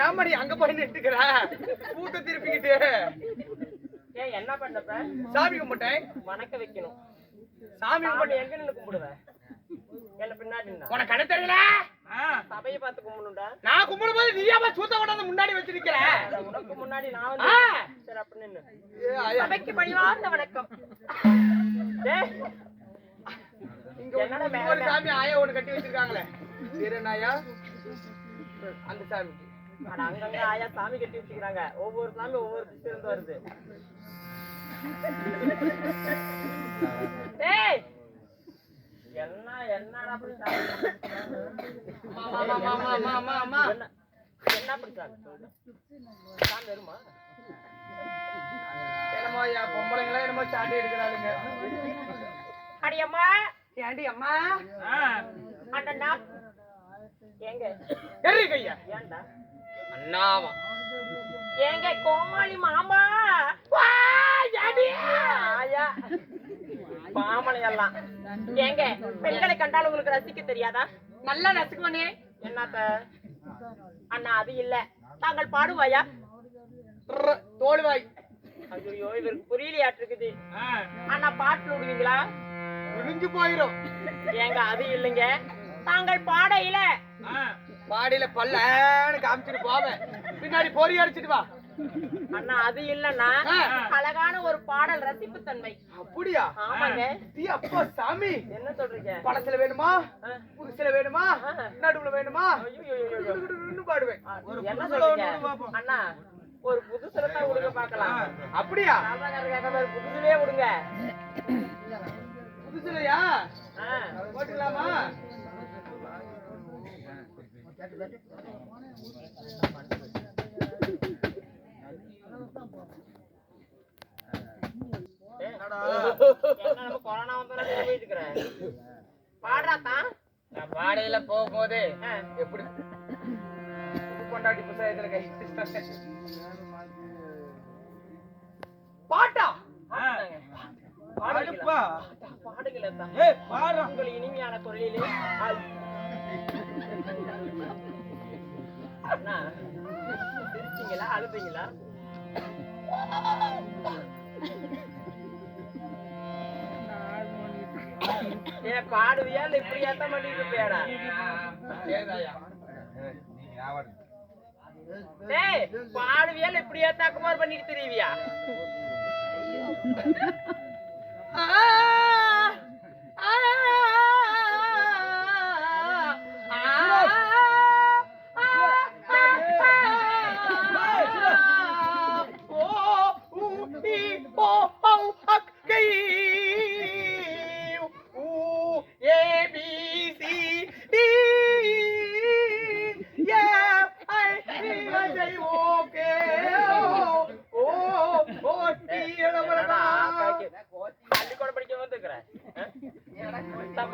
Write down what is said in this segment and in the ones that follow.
ஏமாடி அங்க போய் நின்றுக்கிற பூத்த திருப்பிக்கிட்டு. ஏன் என்ன பண்ணப்ப சாமி கும்பிட்டேன். வணக்க வைக்கணும். சாமி கும்பிட்டேன் எங்க நின்னு கும்பிடுவேன் என்ன பின்னாடி? உனக்கு கண்ணு தெரியல? சபையை பார்த்து கும்பிடணும்டா. நான் கும்பிடும் போது நீயாம சூத்த கொண்டாந்து முன்னாடி வச்சிருக்கிற? உனக்கு முன்னாடி நான். வந்து சரி அப்ப நின்னு. ஏ, ஐயா. சபைக்கு பணிவார்ந்த வணக்கம். என்னடா மேல? சாமி ஆயா ஒண்ணு கட்டி வச்சிருக்காங்களே. வீரநாயா அந்த சாமி அட, அங்கங்க ஆயா சாமி கட்டி வச்சுக்கிறாங்க. ஒவ்வொரு சாமி ஒவ்வொரு திசையில இருந்து வருது. டேய் என்ன என்னடா. என்ன சொல்லு. சாமி? வருமா என்னமோ பொம்பளைங்களா என்னமோ சாட்டி எடுக்கிறாளுங்க. அடியம்மா. ஏண்டி அம்மா? அண்ணாவா? ஏங்க கோமாளி மாமா? எல்லாம் ஏங்க பெண்களை கண்டால் உங்களுக்கு ரசிக்க தெரியாதா? நல்லா நசுக்குவனே என்னத்த? அண்ணா அது இல்ல. தாங்கள் பாடுவாயா? தோல்வாய். ஐயோ இவருக்கு புரியலையாட்டு இருக்குது அண்ணா பாட்டு விடுவீங்களா? விரிஞ்சு போயிரும். ஏங்க அது இல்லைங்க. தாங்கள் பாடையில. பாடியில பல்லன்னு காமிச்சிட்டு போவேன். பின்னாடி பொறி அடிச்சிட்டு வா. அண்ணா அது இல்லன்னா. அழகான ஒரு பாடல் ரசிப்பு தன்மை. அப்படியா? ஆமாங்க. தீ அப்பா சாமி. என்ன சொல்றீங்க? படத்துல வேணுமா. புதுசுல வேணுமா. நடுவுல வேணுமா? பாடுவேன். என்ன சொல்றீங்க? அண்ணா ஒரு புதுசுல தான் விடுங்க பாக்கலாம் அப்படியா? புதுசுலயே விடுங்க நான் பாடையில போகும்போது. எப்படி கொண்டாடி புத்தகத்துல கை பாட்டா? பாடுங்களா பாடுங்களா உங்கள் இனிமையான குரலிலே. அண்ணா சிரிச்சீங்களா அழுதீங்களா? பாடுவியா இல்ல இப்படி ஏத்த மாட்டேங்குது பேடா பாடுவியா இல்ல இப்படி ஏத்தாக்குமாறு பண்ணிட்டு தெரியுவியா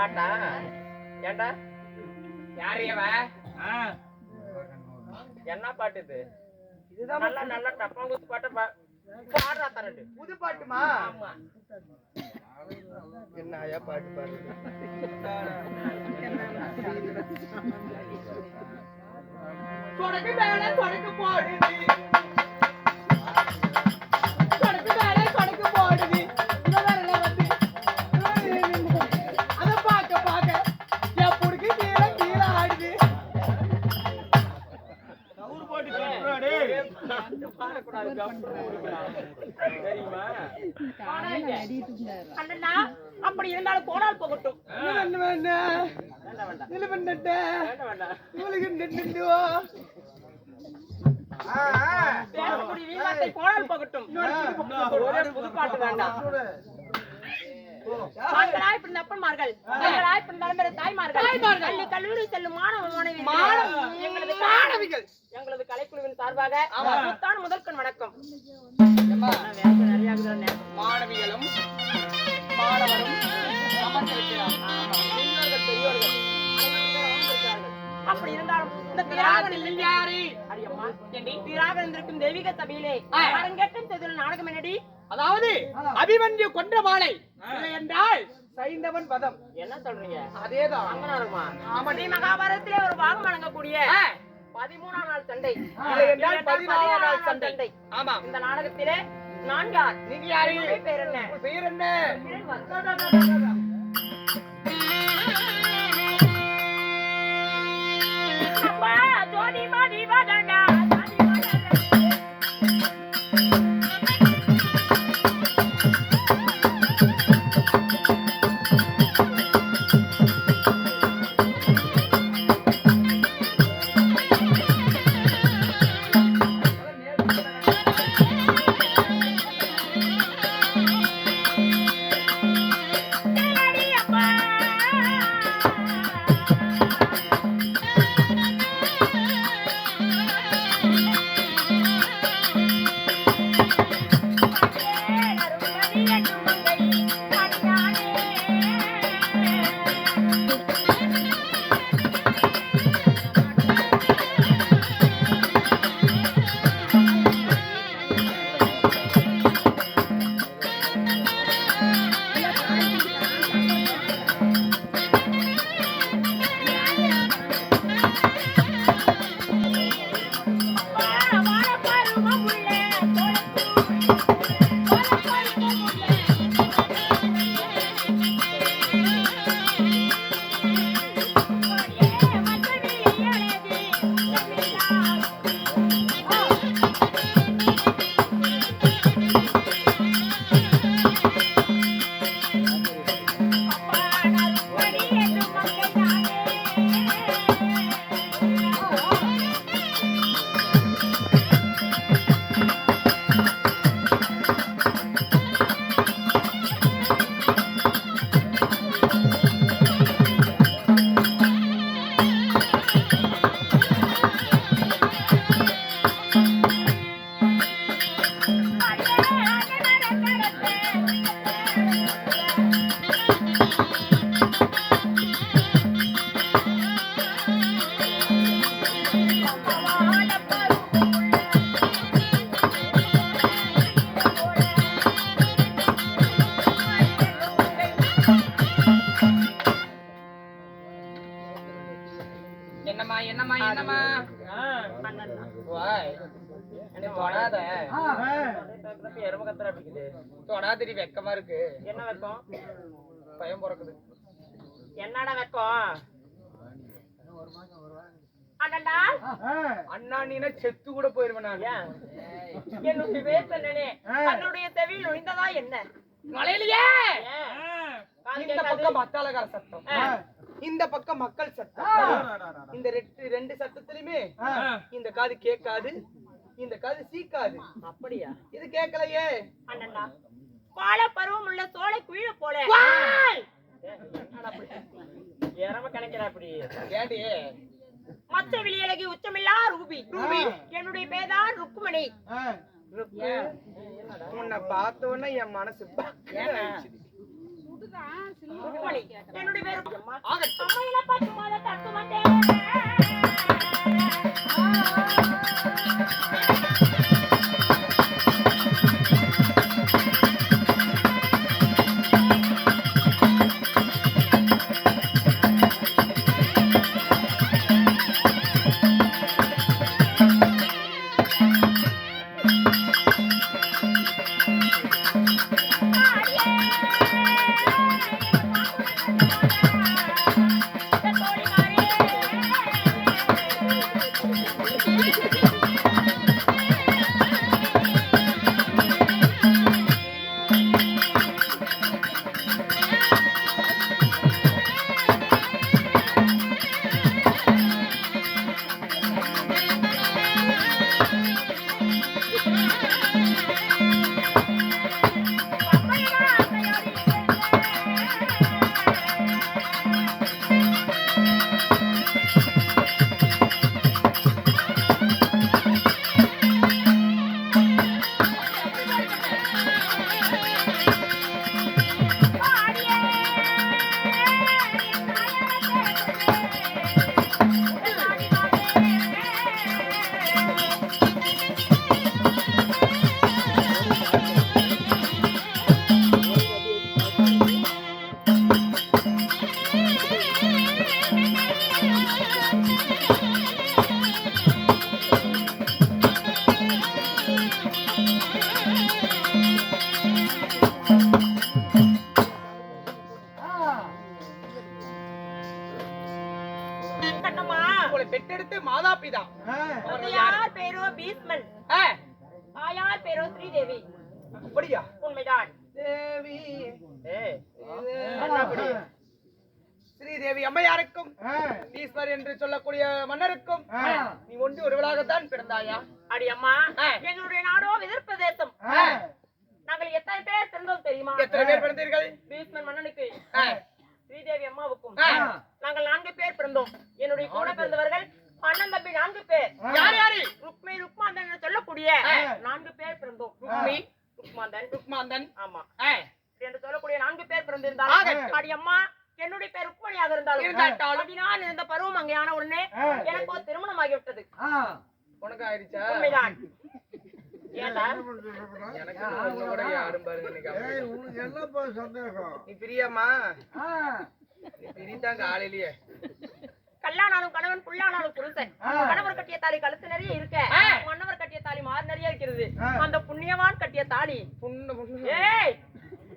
பாட்டா? ஏண்டா? என்ன பாட்டு இது? இதுதான் நல்லா நல்லா டப்பாங்குத்து பாட்ட பா பாடுறா தரட்டு புது பாட்டுமா ஆமா. என்ன ஆயா பாட்டு பாருங்க தொடக்கு மேல தொடக்கு போடுது. இருந்தாலும் போனால் போகட்டும். இவளுக்கு போனால் போகட்டும். வேண்டாம். ஆண்களாய் பிறந்த அப்பன்மார்கள் பெண்களாய் பிறந்த தலைமுறை தாய்மார்கள். பள்ளி கல்லூரி செல்லும் மாணவ மாணவி. எங்களது மாணவிகள். எங்களது கலைக்குழுவின் சார்பாக முதற்கண் வணக்கம். மாணவிகளும் மாணவரும் அமர்ந்திருக்கிறார். பெரியோர்கள் பெரியோர்கள் அனைவரும் பேரும் அமர்ந்திருக்கிறார்கள். அப்படி இருந்தாலும் இந்த திராகரில் யாரு? அடியம்மா ஏண்டி? திராக இருந்திருக்கும் தெய்வீக சபையிலே அரங்கேற்றம் செய்துள்ள நாடகம் என்னடி? அதாவது அபிமன்யு கொன்ற மாலை என்றால் சைந்தவன் பதம் என்ன சொல்றீங்க? அதேதான். அங்க நாடகமா ஆமா ஸ்ரீ மகாபாரதத்திலே ஒரு பாகம் வழங்கக்கூடிய பதிமூணாம் நாள் சண்டை. இல்லை என்றால் பதினாலாம் நாள் சண்டை. சண்டை. ஆமா. இந்த நாடகத்திலே நான் யார்? நீங்க யாரு? பேர் என்ன? பெயர் என்ன? என்ன வெக்கம்? பயம் பிறக்குது. என்னடா வெக்கம்? அண்ணா நீனா செத்து கூட போயிருவேன் நான்? என்னுடைய தன்னுடைய செவியில் நுழைந்ததா என்ன? காது இந்த? பக்கம் மத்தாளக்கார சத்தம். இந்த பக்கம் மக்கள் சத்தம். இந்த ரெண்டு ரெண்டு சத்தத்திலுமே இந்த காது கேட்காது இந்த காது சீக்காது. அப்படியா? இது கேட்கலையே. அண்ணா பால. பருவம் உள்ள சோலை குயில போல மத்த விழியழகி உச்சமில்லா ரூபி. ரூபி என்னுடைய பேர்தான் ருக்குமணி. ருக்கு, உன்னை பார்த்த உடனே என் மனசு. ருக்குமணி. என்னுடைய பேர். அம்மையில பத்து மாத தட்டு மாட்டேன் அப்படியா? உண்மைதான். தேவி. ஸ்ரீதேவி அம்மையாருக்கும் ஈஸ்வர் என்று சொல்லக்கூடிய மன்னருக்கும் நீ ஒன்று ஒருவளாகத்தான் பிறந்தாயா? அடி அம்மா. எங்களுடைய நாடோ எதிர்ப்பிரதேசம் நாங்கள் எத்தனை பேர் பிறந்தோம் தெரியுமா? எத்தனை பேர் பிறந்தீர்கள்? பீஷ்மன் மன்னனுக்கு. ஸ்ரீதேவி அம்மாவுக்கும். நாங்கள் நான்கு பேர் பிறந்தோம். என்னுடைய கூட பிறந்தவர்கள் அண்ணன் தம்பி நான்கு பேர். யார் யாரு? ருக்மி என்று சொல்லக்கூடிய நான்கு பேர் பிறந்தோம். ருக்மி, ருக்மாந்தன். ருக்மாந்தன். ஆமா. என்று சொல்லக்கூடிய நான்கு பேர் பிறந்திருந்தாலும் ஆகட்டும். அடி அம்மா என்னுடைய பேர் ருக்மணியாக இருந்தாலும் நான் இருந்த பருவம் அங்கேயான உடனே எனக்கு திருமணம் ஆகிவிட்டது உனக்கு ஆயிடுச்சா உண்மைதான் கல்லானாலும் கணவன் புல்லானாலும் புருஷன். கணவர் கட்டிய தாலி கழுத்து நிறைய இருக்க. மன்னவர் தாலி மாறு நிறைய இருக்கிறது. அந்த புண்ணியவான் கட்டிய தாலி. ஏய்!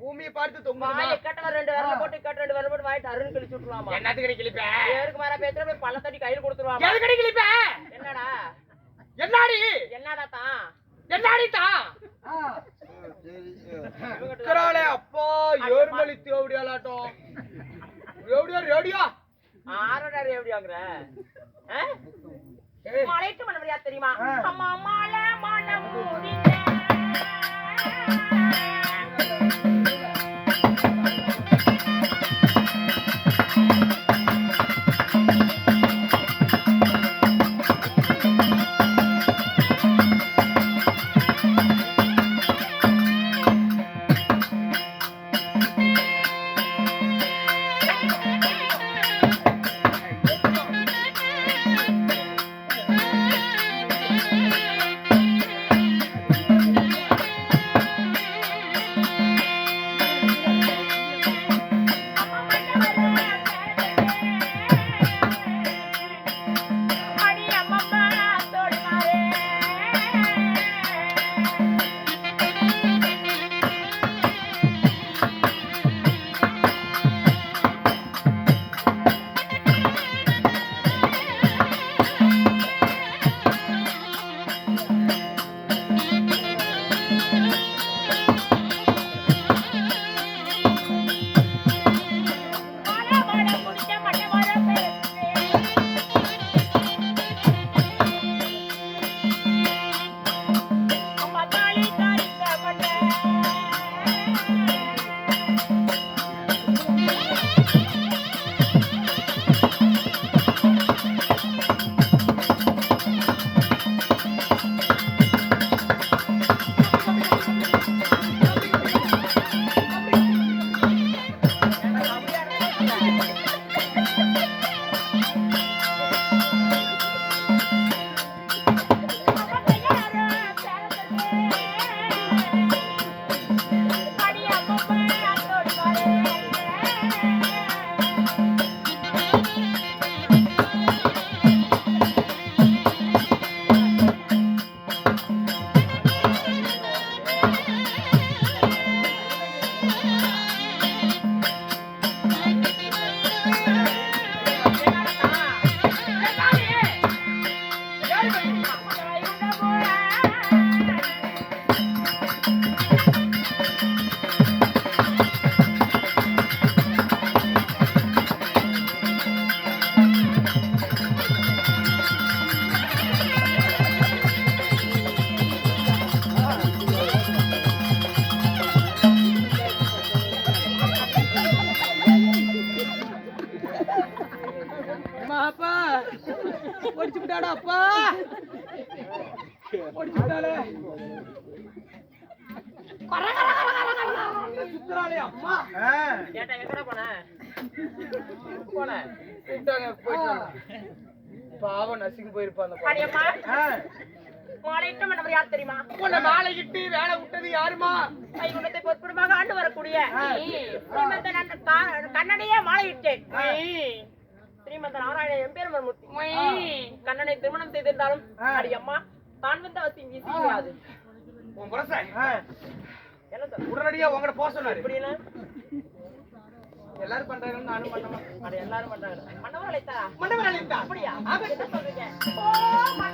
பூமியை பார்த்து தொங்குமா வாயை கேட்டவர் ரெண்டு விரல போட்டு கேட்ட ரெண்டு விரல போட்டு வாயிட்டு அருண் கிழிச்சு விட்டுருவாமா? என்னத்துக்கு கிளிப்ப பேருக்கு மேல பேசுற போய் பள்ள தட்டி கையில் கொடுத்துருவாமா? எதுக்கடி கிளிப்ப என்னடா? என்னாடி? என்னடா தான்? என்னாடி தான்? இருக்கிறாளே அப்பா ஏறுமலி தேவடியாலாட்டம் ரேடியோ ரேடியோ ஆறடா மலைக்கு மனவரியா தெரியுமா? அம்மா மாலை மனம் அடி ஒடிச்சு விட்டாடா அப்பா ஒடிச்சு விட்டாளே சுத்துறாளே அம்மா? ஏட்டா எங்கடா போன? போன? கூப்பிட்டாங்க போயிட்டு வந்தேன். பாவம் நசுங்கி போயிருப்பா அந்த அடி பொண்ணு. அம்மா மாலையிட்ட மன்னவர் யார் தெரியுமா? உன்னை மாலையிட்டு வேலை விட்டது யாருமா? கைகுண்டத்தை பொற்குடமாக ஆண்டு வரக்கூடிய கண்ணனையே மாலையிட்டேன் ஸ்ரீமந்த நாராயண எம்பெருமன் மூர்த்தி கண்ணனை திருமணம் செய்திருந்தாலும் அடி அம்மா தான் வந்த அவசியம் வீசி முடியாது உன் என்ன சொல்ற? உடனடியா உங்கள்ட்ட போக சொன்னாரு. இப்படின்னு எல்லாரும் பண்றாங்கன்னு நானும் பண்ணமா? அட எல்லாரும் பண்றாங்க. மன்னவர் அழைத்தாரா மண்டபம் அழைத்தா? அப்படியா. என்ன சொல்றீங்க?